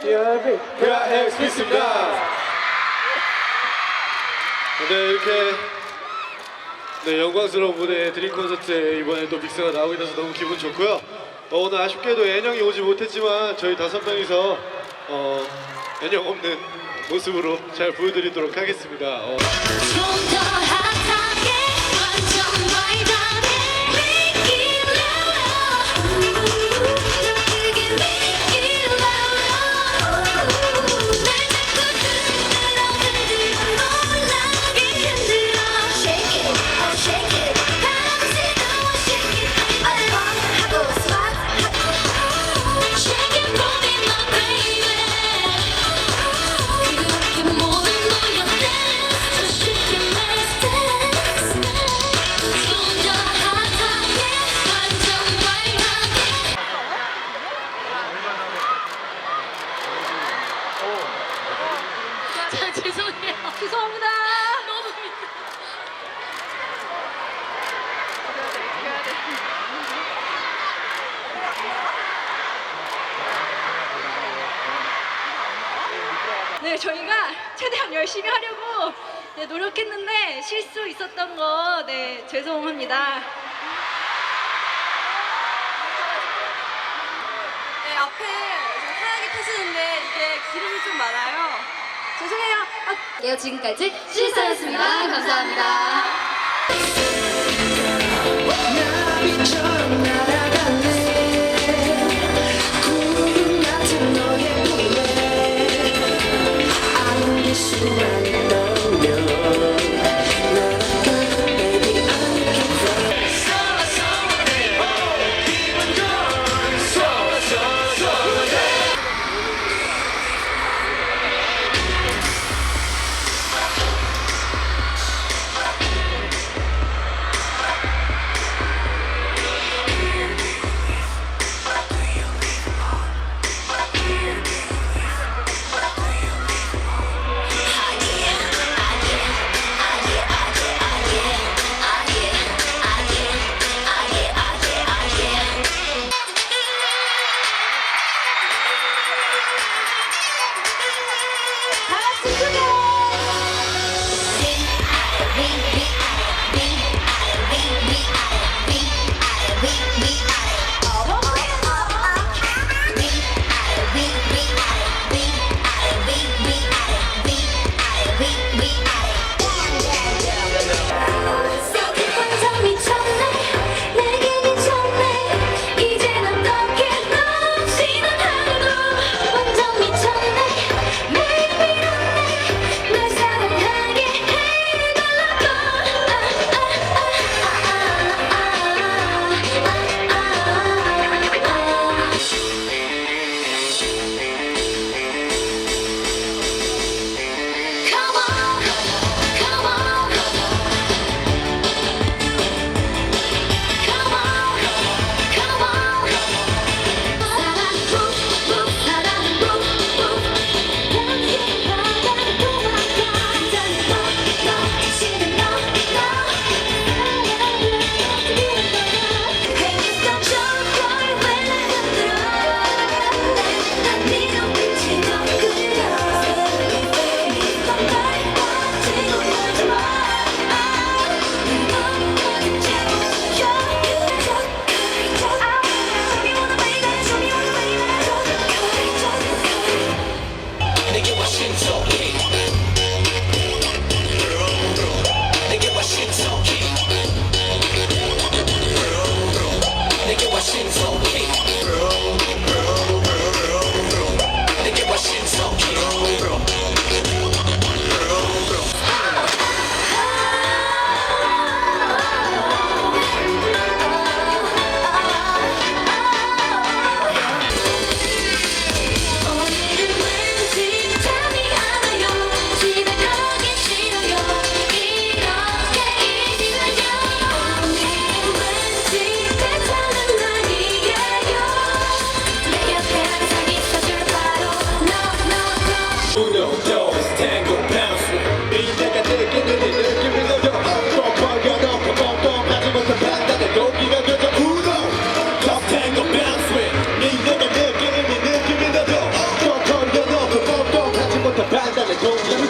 DRB 그라엑 피스입니다. 네 이렇게 네 영광스러운 무대 드림 콘서트에 이번에 또 믹스가 나오게 돼서 너무 기분 좋고요. 어, 오늘 아쉽게도 애녕이 오지 못했지만 저희 다섯 명이서 어, 애녕 없는 모습으로 잘 보여드리도록 하겠습니다. 어. 저희가 최대한 열심히 하려고 네, 노력했는데 실수 있었던 거 네, 죄송합니다. 네, 앞에 좀 하얗게 타시는데 이게 기름이 좀 많아요. 죄송해요. 아, 예, 지금까지 실수였습니다. 감사합니다. 나비처럼 날아 around. nigga, what shit's okay. Don't